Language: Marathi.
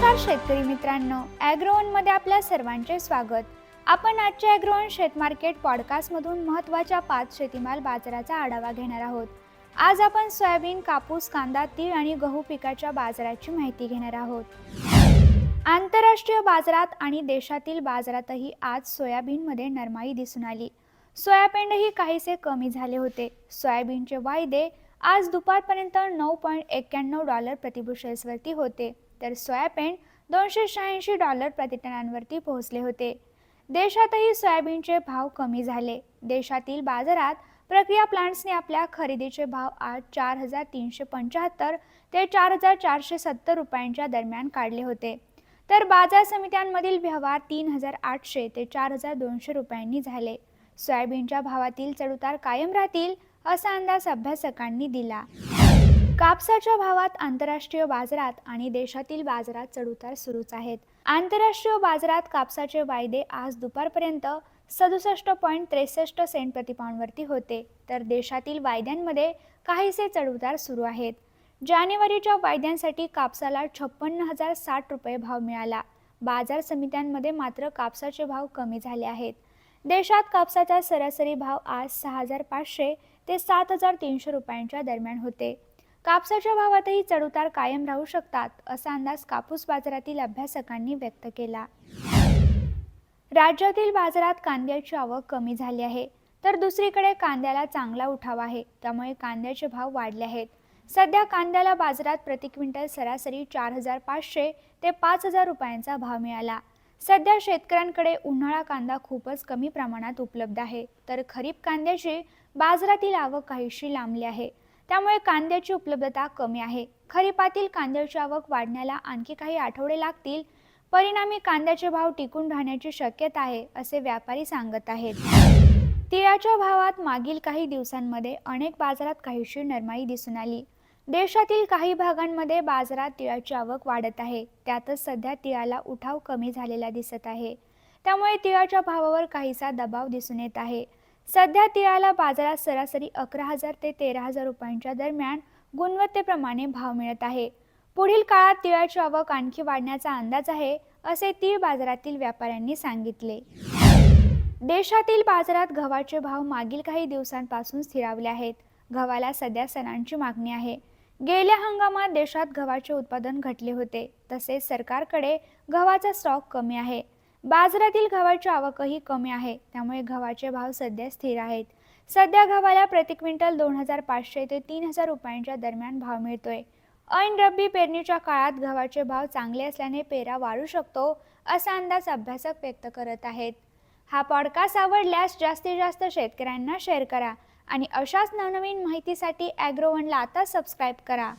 नमस्कार शेतकरी मित्रांनो ॲग्रोवनमध्ये आपल्या सर्वांचे स्वागत. आपण आजच्या ॲग्रोवन शेत मार्केट पॉडकास्टमधून महत्त्वाच्या पाच शेतीमाल बाजाराचा आढावा घेणार आहोत. आज आपण सोयाबीन कापूस कांदा तीळ आणि गहू पिकाच्या बाजाराची माहिती घेणार आहोत. आंतरराष्ट्रीय बाजारात आणि देशातील बाजारातही आज सोयाबीनमध्ये नरमाई दिसून आली. सोयाबीनही काहीसे कमी झाले होते. सोयाबीनचे वायदे आज दुपारपर्यंत नऊ पॉईंट एक्क्याण्णव डॉलर प्रतिबुशेल्सवरती होते. तर सोयाबीन दोनशे शहाऐंशी डॉलर प्रतिटनांवरती पोहोचले होते. देशातही सोयाबीनचे भाव कमी झाले. देशातील बाजारात प्रक्रिया प्लांट्सने आपल्या खरेदीचे भाव आज चार हजार तीनशे पंच्याहत्तर ते चार हजार चारशे सत्तर रुपयांच्या दरम्यान काढले होते. तर बाजार समित्यांमधील व्यवहार तीन हजार आठशे ते चार हजार दोनशे रुपयांनी झाले. सोयाबीनच्या भावातील चढउतार कायम राहतील असा अंदाज अभ्यासकांनी दिला. कापसाच्या भावात आंतरराष्ट्रीय बाजारात आणि देशातील बाजारात चढउतार सुरूच आहेत. आंतरराष्ट्रीय बाजारात कापसाचे वायदे आज दुपारपर्यंत सदुसष्ट पॉईंट त्रेसष्ट सेंट प्रतिपाऊंडवरती होते. तर देशातील वायद्यांमध्ये काहीसे चढउतार सुरू आहेत. जानेवारीच्या वायद्यांसाठी कापसाला छप्पन्न हजार साठ रुपये भाव मिळाला. बाजार समित्यांमध्ये मात्र कापसाचे भाव कमी झाले आहेत. देशात कापसाचा सरासरी भाव आज सहा हजार पाचशे ते सात हजार तीनशे रुपयांच्या दरम्यान होते. कापसाच्या भावातही चढउतार कायम राहू शकतात असा अंदाज कापूस बाजारातील अभ्यासकांनी व्यक्त केला. राज्यातील बाजारात कांद्याची आवक कमी झाली आहे तर दुसरीकडे कांद्याला चांगला उठाव आहे त्यामुळे कांद्याचे भाव वाढले आहेत. सध्या कांद्याला बाजारात प्रति क्विंटल सरासरी चार हजार पाचशे ते पाच हजार रुपयांचा भाव मिळाला. सध्या शेतकऱ्यांकडे उन्हाळा कांदा खूपच कमी प्रमाणात उपलब्ध आहे तर खरीप कांद्याची बाजारातील आवक काहीशी लांबली आहे. त्यामुळे कांद्याची उपलब्धता कमी आहे. खरीपातील कांद्याची आवक वाढण्याला आणखी काही आठवडे लागतील. परिणामी कांद्याचे भाव टिकून राहण्याची शक्यता आहे असे व्यापारी सांगत आहेत. तिळाच्या भावात मागील काही दिवसांमध्ये अनेक बाजारात काहीशी नरमाई दिसून आली. देशातील काही भागांमध्ये बाजारात तिळाची आवक वाढत आहे. त्यातच सध्या तिळाला उठाव कमी झालेला दिसत आहे. त्यामुळे तिळाच्या भावावर काहीसा दबाव दिसून येत आहे. सध्या तिळाला बाजारात सरासरी अकरा हजार ते तेरा हजार रुपयांच्या दरम्यान गुणवत्तेप्रमाणे भाव मिळत आहे. पुढील काळात तिळाची आवक आणखी वाढण्याचा अंदाज आहे असे तीळ बाजारातील व्यापाऱ्यांनी सांगितले. देशातील बाजारात गव्हाचे भाव मागील काही दिवसांपासून स्थिरावले आहेत. गव्हाला सध्या सणांची मागणी आहे. गेल्या हंगामात देशात गव्हाचे उत्पादन घटले होते. तसेच सरकारकडे गव्हाचा स्टॉक कमी आहे. बाजारातील गव्हाची आवकही कमी आहे त्यामुळे गव्हाचे भाव सध्या स्थिर आहेत. सध्या गव्हाला प्रति क्विंटल दोन हजार पाचशे ते तीन हजार रुपयांच्या दरम्यान भाव मिळतोय. ऐन रब्बी पेरणीच्या काळात गव्हाचे भाव चांगले असल्याने पेरा वाढू शकतो असा अंदाज अभ्यासक व्यक्त करत आहेत. हा पॉडकास्ट आवडल्यास जास्तीत जास्त शेतकऱ्यांना शेअर करा आणि अशाच नवनवीन माहितीसाठी ॲग्रोवनला आता सबस्क्राईब करा.